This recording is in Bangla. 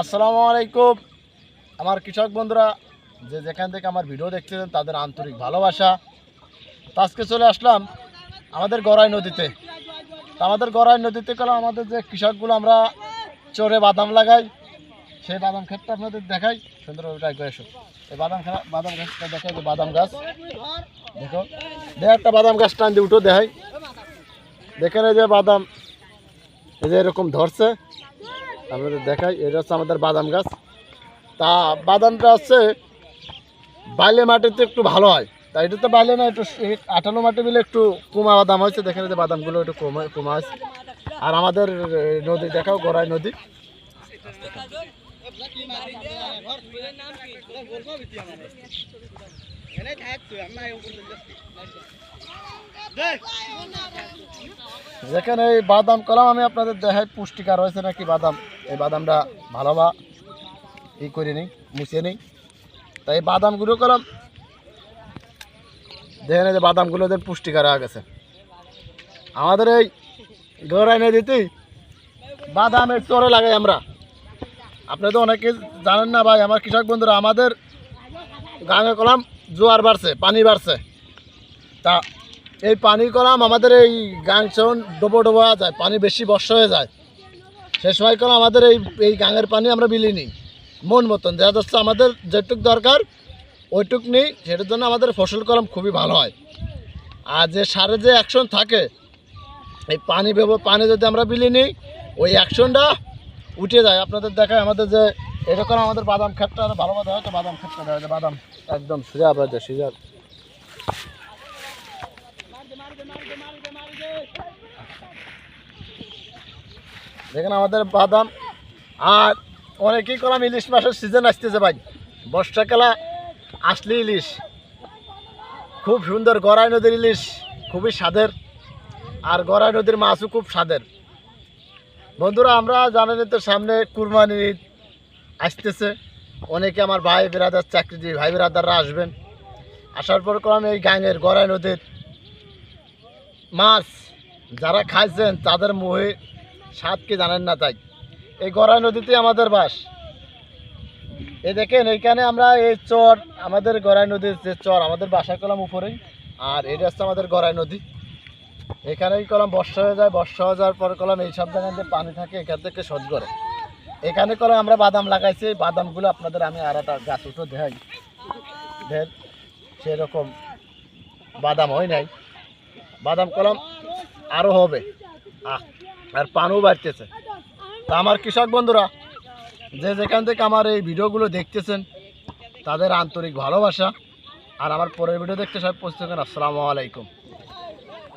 আসসালামু আলাইকুম। আমার কৃষক বন্ধুরা, যে যেখান থেকে আমার ভিডিও দেখতেছেন তাদের আন্তরিক ভালোবাসা। তো আজকে চলে আসলাম আমাদের গড়াই নদীতে। আমাদের গড়াই নদীতে গেলে আমাদের যে কৃষকগুলো আমরা চরে বাদাম লাগাই, সেই বাদাম ক্ষেতটা আপনাদের দেখাই। সুন্দরভাবে ট্রাই করে এই বাদাম বাদাম গাছটা দেখাই যে বাদাম গাছ। দেখো, দেখ একটা বাদাম গাছ টান দিয়ে উঠো, দেখাই। দেখেন এই যে বাদাম, এই যে এরকম ধরছে। আপনাদের দেখাই, এটা হচ্ছে আমাদের বাদাম গাছ। তা বাদামটা হচ্ছে বাইলে মাটিতে একটু ভালো হয়। তা এটা তো বাইলে না, একটু আঠালো মাটি মিলে একটু কমা বাদাম হয়েছে। দেখেন যে বাদামগুলো একটু কমা কমা হয়েছে। আর আমাদের নদী, দেখাও গড়াই নদী। যেখানে এই বাদাম কলাম আমি আপনাদের দেখাই, পুষ্টিকার রয়েছে নাকি বাদাম? এই বাদামটা ভালো বা ই করে নিই মুছিয়ে নিই। তাই এই বাদামগুলো করলাম দেখেন যে বাদামগুলো ওদের পুষ্টিকার হয়ে গেছে। আমাদের এই গড়াই নদীতেই বাদামের চরে লাগাই আমরা। আপনি তো অনেকে জানেন না ভাই, আমার কৃষক বন্ধুরা, আমাদের গাঙে কলাম জোয়ার বাড়ছে, পানি বাড়ছে। তা এই পানি কলাম আমাদের এই গাং সেন ডোবো ডোবো যায়, পানি বেশি বর্ষা হয়ে যায়। সে সময় কলাম আমাদের এই এই গাঙের পানি আমরা বিলি নিই মন মতন দেখা যাচ্ছে আমাদের যেটুক দরকার, ওইটুক নিই। সেটার জন্য আমাদের ফসল কলম খুবই ভালো হয়। আর যে সারে যে অ্যাকশন থাকে, এই পানি ভেবো পানি যদি আমরা বিলি নিই ওই অ্যাকশনটা উঠে যায়। আপনাদের দেখায় আমাদের যে এরকম আমাদের বাদাম ক্ষেতটা ভালো কথা হয়তো বাদাম ক্ষেতটা দেখা যায় বাদাম একদম সোজা সিজা বাজে সিজা। দেখেন আমাদের বাদাম আর অনেকেই করলাম ইলিশ মাছের সিজন আসতেছে ভাই। বর্ষাকালা আসলে ইলিশ। খুব সুন্দর গড়াই নদীর ইলিশ, খুবই স্বাদের। আর গড়াই নদীর মাছও খুব স্বাদের। বন্ধুরা, আমরা জানেন তো সামনে কুরবানি ঈদ আসতেছে। অনেকে আমার ভাই বেরাদার চাকরিজীবী ভাই বেরাদাররা আসবেন। আসার পর করলাম এই গাঙের গড়াই নদীর মাছ যারা খাইছেন, তাদের মুহে স্বাদ কি জানেন না তাই। এই গড়াই নদীতে আমাদের বাস। এই দেখেন এইখানে আমরা এই চর আমাদের গড়াই নদীর যে চর আমাদের বাসা করলাম উপরেই। আর এটা হচ্ছে আমাদের গড়াই নদী। এখানেই কলাম বর্ষা হয়ে যায় বর্ষা হয়ে যাওয়ার পর কলাম এই সব জায়গাতে পানি থাকে এখান থেকে শোধ করে। এখানে কলাম আমরা বাদাম লাগাইছি এই বাদামগুলো আপনাদের আমি আর একটা গাছ উঠো দেখাই। দেখ সেরকম বাদাম হয় নাই। বাদাম কলম আরও হবে। আহ, আর পানও বাড়তেছে। তা আমার কৃষক বন্ধুরা, যে যেখান থেকে আমার এই ভিডিওগুলো দেখতেছেন, তাদের আন্তরিক ভালোবাসা। আর আমার পরের ভিডিও দেখতে সব পৌঁছে আসসালামু আলাইকুম।